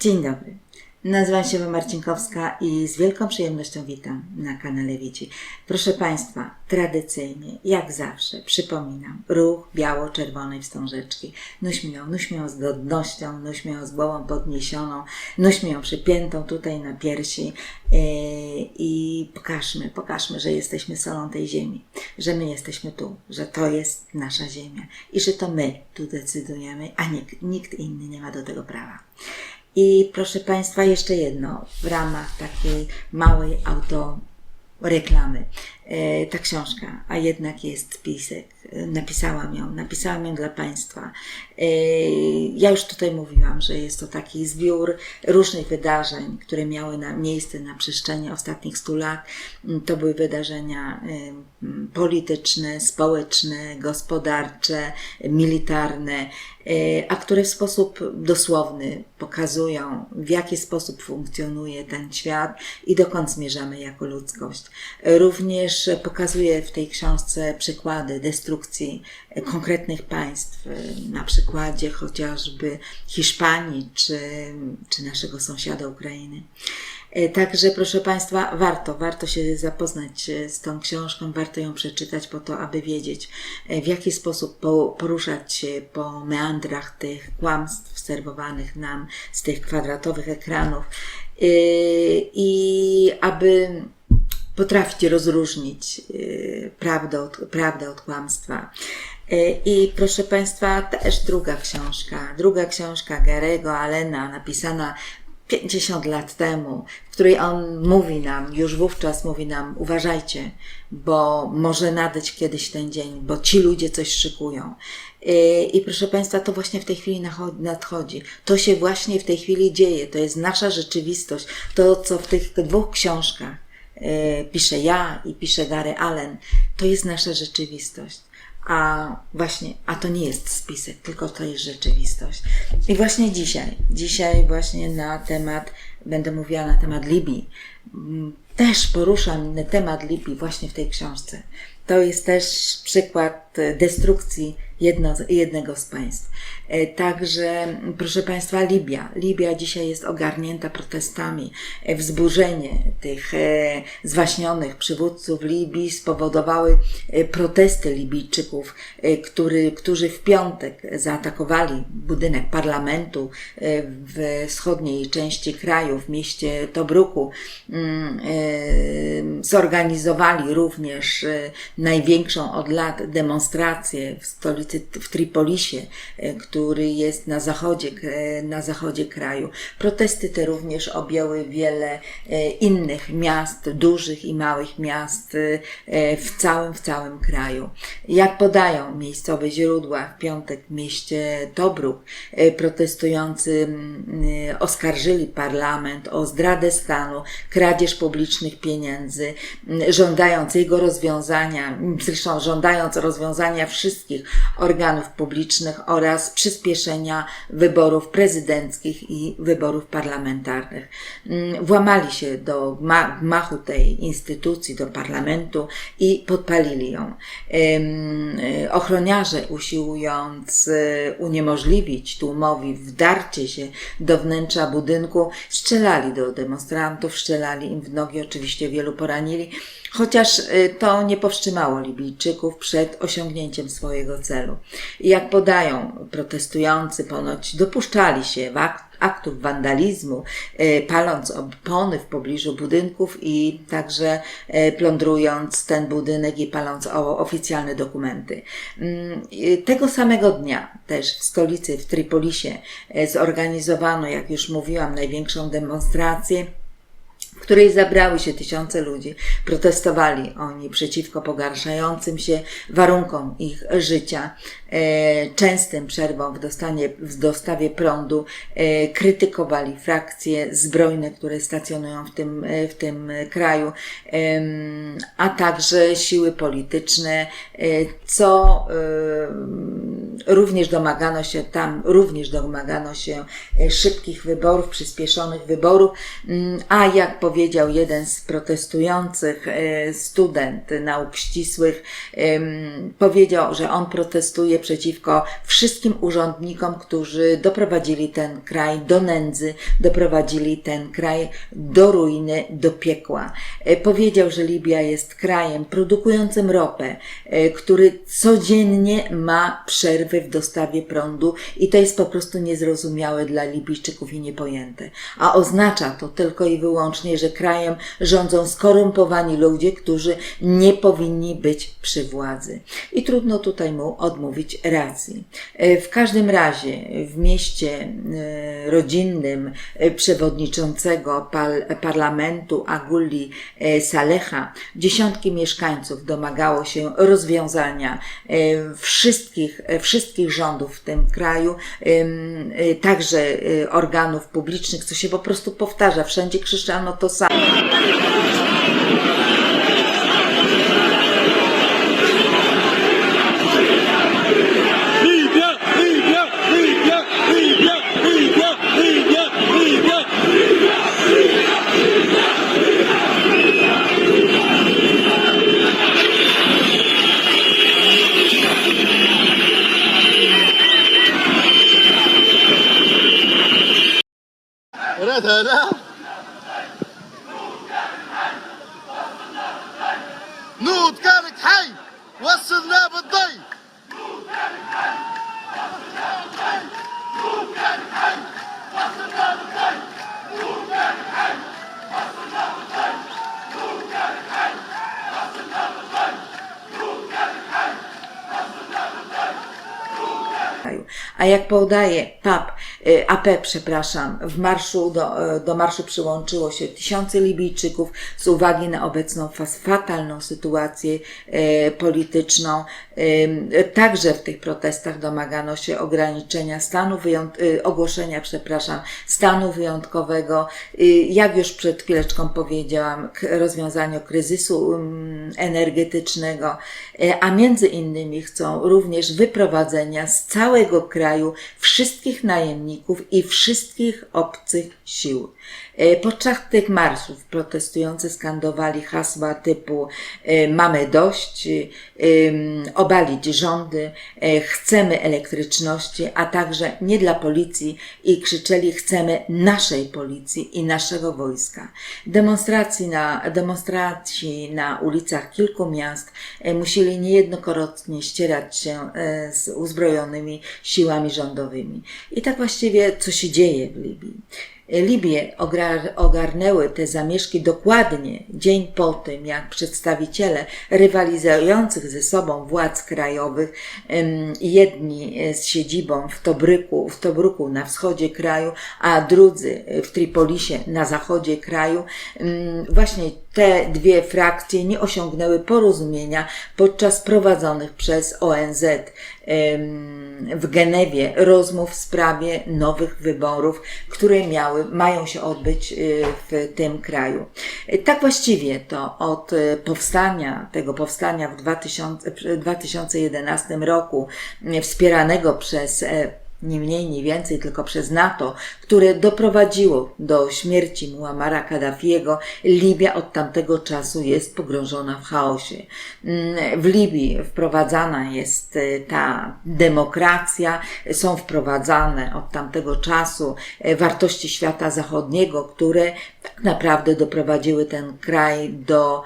Dzień dobry. Nazywam się Marcinkowska i z wielką przyjemnością witam na kanale Wici. Proszę Państwa, tradycyjnie, jak zawsze, przypominam, ruch biało-czerwonej wstążeczki. Nóśmy ją, nóśmy ją z godnością, nóśmy ją z głową podniesioną, nóśmy ją przypiętą tutaj na piersi yy, i pokażmy, pokażmy, że jesteśmy solą tej ziemi, że my jesteśmy tu, że to jest nasza ziemia i że to my tu decydujemy, a nikt, nikt inny nie ma do tego prawa. I proszę Państwa, jeszcze jedno w ramach takiej małej autoreklamy. E, Ta książka, a jednak jest spisek. E, Napisałam ją, napisałam ją dla Państwa. E, Ja już tutaj mówiłam, że jest to taki zbiór różnych wydarzeń, które miały na miejsce na przestrzeni ostatnich stu lat. To były wydarzenia em, polityczne, społeczne, gospodarcze, militarne, e, a które w sposób dosłowny pokazują, w jaki sposób funkcjonuje ten świat i dokąd zmierzamy jako ludzkość. Również pokazuje w tej książce przykłady destrukcji e, konkretnych państw, e, na przykładzie chociażby Hiszpanii czy, czy naszego sąsiada Ukrainy. E, Także, proszę Państwa, warto, warto się zapoznać z tą książką, warto ją przeczytać po to, aby wiedzieć, w jaki sposób po- poruszać się po meandrach tych kłamstw serwowanych nam z tych kwadratowych ekranów i aby potrafić rozróżnić e, prawdę od, prawdę od kłamstwa. E, I proszę Państwa, też druga książka, druga książka Garego Allena, napisana 50 lat temu, w której on mówi nam, już wówczas mówi nam, uważajcie, bo może nadejść kiedyś ten dzień, bo ci ludzie coś szykują. I, I proszę Państwa, to właśnie w tej chwili nadchodzi. To się właśnie w tej chwili dzieje. To jest nasza rzeczywistość. To, co w tych dwóch książkach piszę ja i pisze Gary Allen, to jest nasza rzeczywistość. A właśnie, a to nie jest spisek, tylko to jest rzeczywistość. I właśnie dzisiaj, dzisiaj właśnie na temat, będę mówiła na temat Libii. Mm, Też poruszam temat Libii właśnie w tej książce. To jest też przykład e, destrukcji jedno, jednego z państw. E, Także, proszę Państwa, Libia. Libia dzisiaj jest ogarnięta protestami. E, Wzburzenie tych e, zwaśnionych przywódców Libii spowodowały protesty Libijczyków, który, którzy w piątek zaatakowali budynek parlamentu w wschodniej części kraju, w mieście Tobruku. Mm, Zorganizowali również największą od lat demonstrację w stolicy, w Tripolisie, e, który jest na zachodzie, e, na zachodzie kraju. Protesty te również objęły wiele e, innych miast, dużych i małych miast w całym, w całym kraju. Jak podają miejscowe źródła, w piątek w mieście Tobruk protestujący oskarżyli parlament o zdradę stanu, kradzież publicznych pieniędzy, żądając jego rozwiązania, zresztą żądając rozwiązania wszystkich organów publicznych oraz przyspieszenia wyborów prezydenckich i wyborów parlamentarnych. Mm, Włamali się do gma- gmachu tej instytucji, do parlamentu i podpalili ją. Y, Ochroniarze usiłując y, uniemożliwić tłumowi wdarcie się do wnętrza budynku, strzelali do demonstrantów, strzelali im w nogi, oczywiście wielu poranili, chociaż y, to nie powstrzymało Libijczyków przed osiągnięciem swojego celu. I jak podają protestujący, ponoć dopuszczali się aktów wandalizmu, y, paląc opony w pobliżu budynków i także y, plądrując ten budynek i paląc oficjalne dokumenty. Mm, Tego samego dnia też w stolicy, w Tripolisie, y, zorganizowano, jak już mówiłam, największą demonstrację w której zabrały się tysiące ludzi. Protestowali oni przeciwko pogarszającym się warunkom ich życia, e, częstym przerwom w, dostanie, w dostawie prądu, e, krytykowali frakcje zbrojne, które stacjonują w tym, e, w tym kraju, a także siły polityczne, co również domagano się tam, również domagano się szybkich wyborów, przyspieszonych wyborów, Mm, a jak powiedział jeden z protestujących e, student nauk ścisłych, powiedział, że on protestuje przeciwko wszystkim urzędnikom, którzy doprowadzili ten kraj do nędzy, doprowadzili ten kraj do ruiny, do piekła. E, Powiedział, że Libia jest krajem produkującym ropę, e, który codziennie ma przerwy w dostawie prądu i to jest po prostu niezrozumiałe dla Libijczyków i niepojęte. A oznacza to tylko i wyłącznie, że krajem rządzą skorumpowani ludzie, którzy nie powinni być przy władzy. I trudno tutaj mu odmówić racji. E, W każdym razie w mieście e, rodzinnym e, przewodniczącego parlamentu Aguli Saleha dziesiątki mieszkańców domagało się rozwiązania wszystkich, wszystkich rządów w tym kraju, także organów publicznych, co się po prostu powtarza. Wszędzie krzyczano to side kraju. A jak podaje PAP, y, AP, przepraszam, w marszu do, y, do marszu przyłączyło się tysiące Libijczyków z uwagi na obecną fatalną sytuację y, polityczną. Także w tych protestach domagano się ograniczenia stanu ogłoszenia, przepraszam, stanu wyjątkowego. Jak już przed chwileczką powiedziałam, rozwiązaniu kryzysu energetycznego, a między innymi chcą również wyprowadzenia z całego kraju wszystkich najemników i wszystkich obcych sił. E, Podczas tych marszów protestujący skandowali hasła typu e, mamy dość, e, obalić rządy, chcemy elektryczności, a także nie dla policji i krzyczeli chcemy naszej policji i naszego wojska. Demonstracji na, demonstraci na ulicach kilku miast musieli niejednokrotnie ścierać się z uzbrojonymi siłami rządowymi. I tak właściwie co się dzieje w Libii. Libię ogarnęły te zamieszki dokładnie dzień po tym, jak przedstawiciele rywalizujących ze sobą władz krajowych, jedni z siedzibą w Tobryku, w Tobruku na wschodzie kraju, a drudzy w Tripolisie na zachodzie kraju, właśnie te dwie frakcje nie osiągnęły porozumienia podczas prowadzonych przez ONZ w Genewie rozmów w sprawie nowych wyborów, które miały, mają się odbyć y, w tym kraju. Tak właściwie to od y, powstania, tego powstania w 2000, w 2011 roku, y, wspieranego przez e, nie mniej, nie więcej, tylko przez NATO, które doprowadziło do śmierci Muammara Kaddafiego, Libia od tamtego czasu jest pogrążona w chaosie. Mm, W Libii wprowadzana jest e, ta demokracja, są wprowadzane od tamtego czasu e, wartości świata zachodniego, które tak naprawdę doprowadziły ten kraj do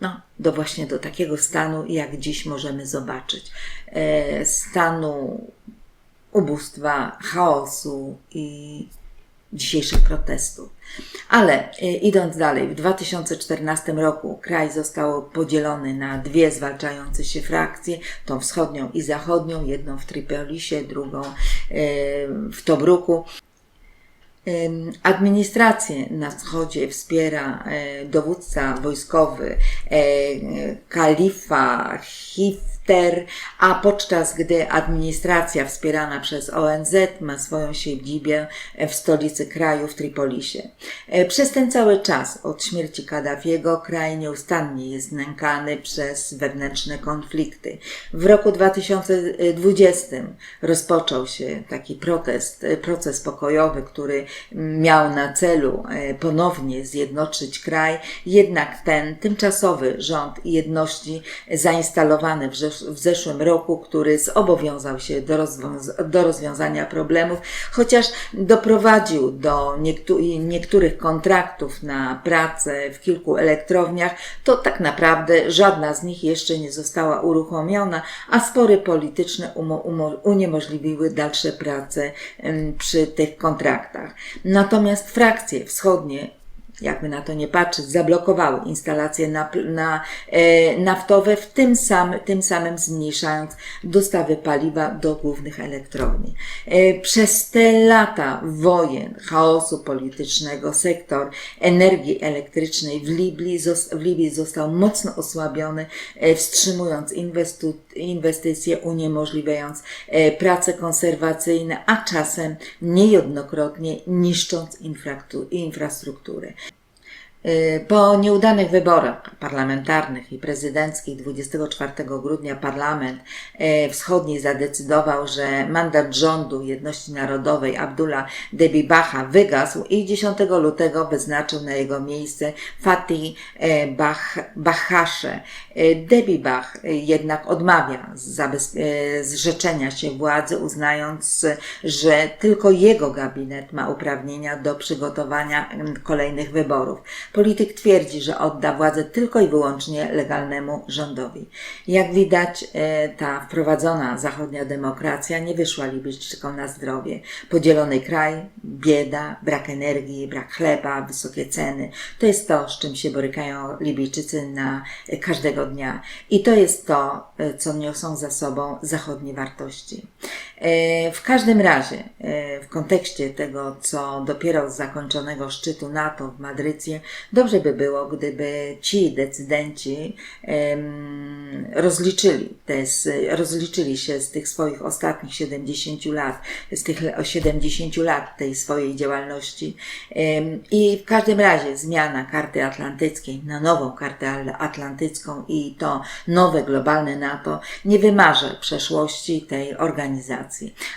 no, do właśnie do takiego stanu, jak dziś możemy zobaczyć. E, stanu ubóstwa, chaosu i dzisiejszych protestów. Ale e, idąc dalej, w 2014 roku kraj został podzielony na dwie zwalczające się frakcje, tą wschodnią i zachodnią, jedną w Tripolisie, drugą e, w Tobruku. Administrację na wschodzie wspiera e, dowódca wojskowy e, Kalifa Hifter TER, a podczas gdy administracja wspierana przez ONZ ma swoją siedzibę w stolicy kraju w Tripolisie. E, Przez ten cały czas od śmierci Kaddafiego kraj nieustannie jest nękany przez wewnętrzne konflikty. W roku 2020 rozpoczął się taki protest, e, proces pokojowy, który miał na celu e, ponownie zjednoczyć kraj, jednak ten tymczasowy rząd jedności zainstalowany w, zesz- w zeszłym roku, który zobowiązał się do, rozwiąz- do rozwiązania problemów, chociaż doprowadził do niektórych, niektórych kontraktów na pracę w kilku elektrowniach, to tak naprawdę żadna z nich jeszcze nie została uruchomiona, a spory polityczne uniemożliwiły dalsze prace przy tych kontraktach. Natomiast frakcje wschodnie jakby na to nie patrzeć, zablokowały instalacje na, na, e, naftowe, w tym, sam, tym samym zmniejszając dostawy paliwa do głównych elektrowni. E, przez te lata wojen, chaosu politycznego, sektor energii elektrycznej w Libii, w Libii został mocno osłabiony, e, wstrzymując inwestu, inwestycje, uniemożliwiając e, prace konserwacyjne, a czasem niejednokrotnie niszcząc infrastrukturę. Y, Po nieudanych wyborach parlamentarnych i prezydenckich 24 grudnia parlament e, wschodni zadecydował, że mandat rządu jedności narodowej Abdullah Debibacha wygasł i 10 lutego wyznaczył na jego miejsce Fatih e, Bach, Bahasze. Debibach jednak odmawia zrzeczenia się władzy, uznając, że tylko jego gabinet ma uprawnienia do przygotowania kolejnych wyborów. Polityk twierdzi, że odda władzę tylko i wyłącznie legalnemu rządowi. Jak widać, e, ta wprowadzona zachodnia demokracja nie wyszła Libijczykom na zdrowie. Podzielony kraj, bieda, brak energii, brak chleba, wysokie ceny. To jest to, z czym się borykają Libijczycy na każdego dnia. I to jest to, e, co niosą za sobą zachodnie wartości. E, W każdym razie, e, w kontekście tego, co dopiero z zakończonego szczytu NATO w Madrycie, dobrze by było, gdyby ci decydenci rozliczyli, te, rozliczyli się z tych swoich ostatnich 70 lat, z tych le- 70 lat tej swojej działalności. I w każdym razie zmiana karty atlantyckiej na nową kartę atlantycką i to nowe globalne NATO nie wymarze przeszłości tej organizacji.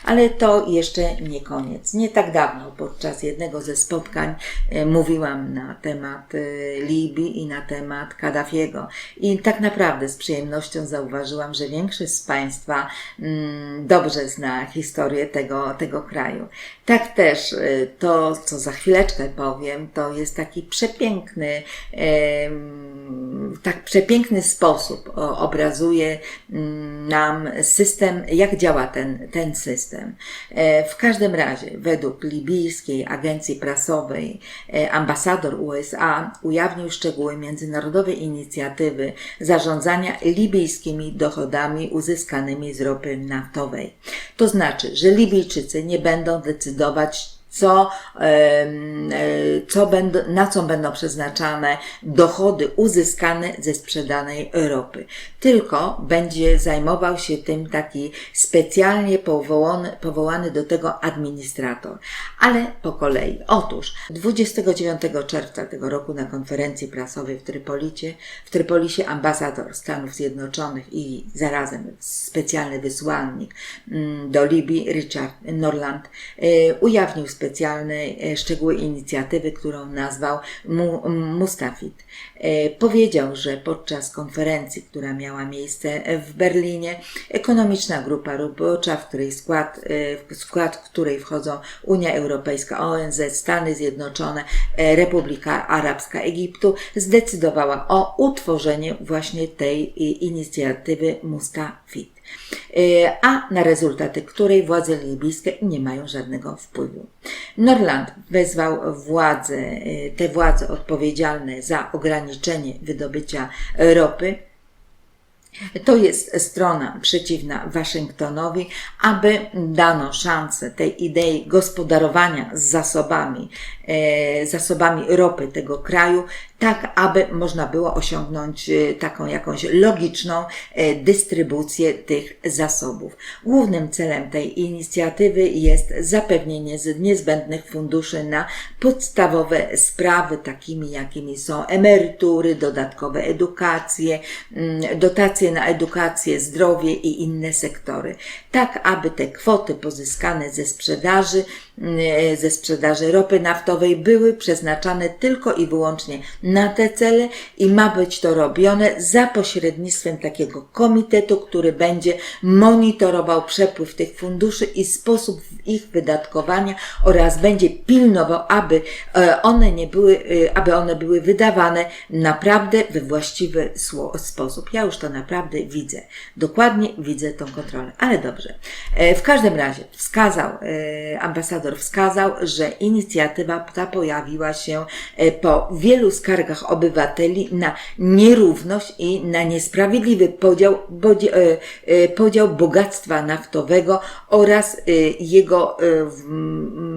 Ale to jeszcze nie koniec. Nie tak dawno podczas jednego ze spotkań e, mówiłam na temat e, Libii i na temat Kaddafiego. I tak naprawdę z przyjemnością zauważyłam, że większość z Państwa mm, dobrze zna historię tego, tego kraju. Tak też e, to, co za chwileczkę powiem, to jest taki przepiękny, tak przepiękny sposób obrazuje mm, nam system, jak działa ten, ten system. E, W każdym razie, według libijskiej agencji prasowej, e, ambasador USA ujawnił szczegóły międzynarodowej inicjatywy zarządzania libijskimi dochodami uzyskanymi z ropy naftowej. To znaczy, że Libijczycy nie będą decydować, co, e, co będą, na co będą przeznaczane dochody uzyskane ze sprzedanej ropy. Tylko będzie zajmował się tym taki specjalnie powołany, powołany do tego administrator. Ale po kolei. Otóż 29 czerwca tego roku na konferencji prasowej w Trypolicie, w Trypolisie ambasador Stanów Zjednoczonych i zarazem specjalny wysłannik mm, do Libii Richard Norland e, ujawnił specjalne e, szczegóły inicjatywy, którą nazwał Mu- Mustafid. E, Powiedział, że podczas konferencji, która miała miejsce w Berlinie, ekonomiczna grupa robocza, w której skład, e, w skład której wchodzą Unia Europejska, ONZ, Stany Zjednoczone, e, Republika Arabska Egiptu, zdecydowała o utworzeniu właśnie tej inicjatywy Mustafid e, a na rezultaty której władze libijskie nie mają żadnego wpływu. Norland wezwał władze, e, te władze odpowiedzialne za ograniczenie wydobycia ropy, to jest strona przeciwna Waszyngtonowi, aby dano szansę tej idei gospodarowania z zasobami, e, zasobami ropy tego kraju tak aby można było osiągnąć e, taką jakąś logiczną e, dystrybucję tych zasobów. Głównym celem tej inicjatywy jest zapewnienie niezbędnych funduszy na podstawowe sprawy, takimi jakimi są emerytury, dodatkowe edukacje, mm, dotacje na edukację, zdrowie i inne sektory. Tak, aby te kwoty pozyskane ze sprzedaży, mm, ze sprzedaży ropy naftowej były przeznaczane tylko i wyłącznie na te cele i ma być to robione za pośrednictwem takiego komitetu, który będzie monitorował przepływ tych funduszy i sposób ich wydatkowania oraz będzie pilnował, aby e, one nie były, e, aby one były wydawane naprawdę we właściwy sposób. Ja już to naprawdę widzę. Dokładnie widzę tą kontrolę. Ale dobrze. E, W każdym razie wskazał, ambasador wskazał, że inicjatywa ta pojawiła się po wielu skargach obywateli na nierówność i na niesprawiedliwy podział, e, e, podział bogactwa naftowego oraz e, jego,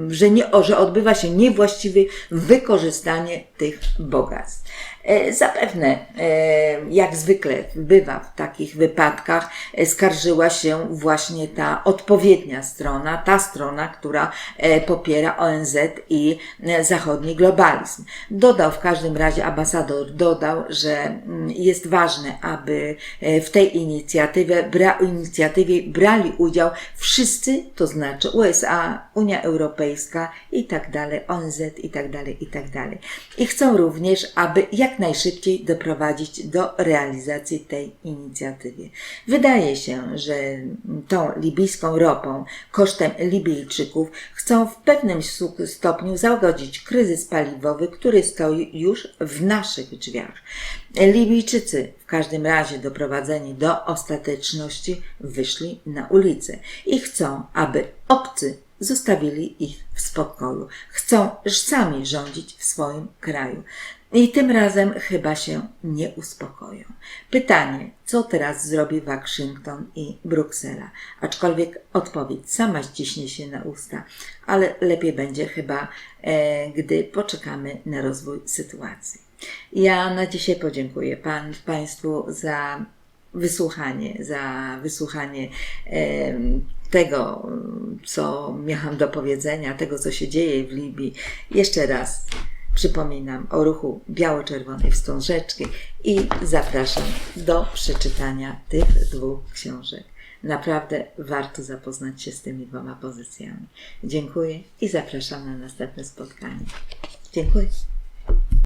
że, nie, że odbywa się niewłaściwe wykorzystanie tych bogactw. E, Zapewne, e, jak zwykle bywa w takich wypadkach, skarżyła się właśnie ta odpowiednia strona, ta strona, która e, popiera ONZ i zachodni globalizm. Dodał w każdym razie, ambasador dodał, że mm, jest ważne, aby w tej inicjatywie, bra, inicjatywie brali udział wszyscy, to znaczy USA, Unia Europejska i tak dalej, ONZ i tak dalej, i tak dalej. I chcą również, aby jak najszybciej doprowadzić do realizacji tej inicjatywy. Wydaje się, że tą libijską ropą kosztem Libijczyków chcą w pewnym stopniu zagodzić kryzys paliwowy, który stoi już w naszych drzwiach. Libijczycy w każdym razie doprowadzeni do ostateczności wyszli na ulicę i chcą, aby obcy zostawili ich w spokoju. Chcą sami rządzić w swoim kraju. I tym razem chyba się nie uspokoją. Pytanie, co teraz zrobi Waszyngton i Bruksela? Aczkolwiek odpowiedź sama ściśnie się na usta, ale lepiej będzie chyba, e, gdy poczekamy na rozwój sytuacji. Ja na dzisiaj podziękuję pan, Państwu za wysłuchanie, za wysłuchanie em, tego, co miałam do powiedzenia, tego, co się dzieje w Libii. Jeszcze raz przypominam o ruchu biało-czerwonej wstążeczki i zapraszam do przeczytania tych dwóch książek. Naprawdę warto zapoznać się z tymi dwoma pozycjami. Dziękuję i zapraszam na następne spotkanie. Dziękuję.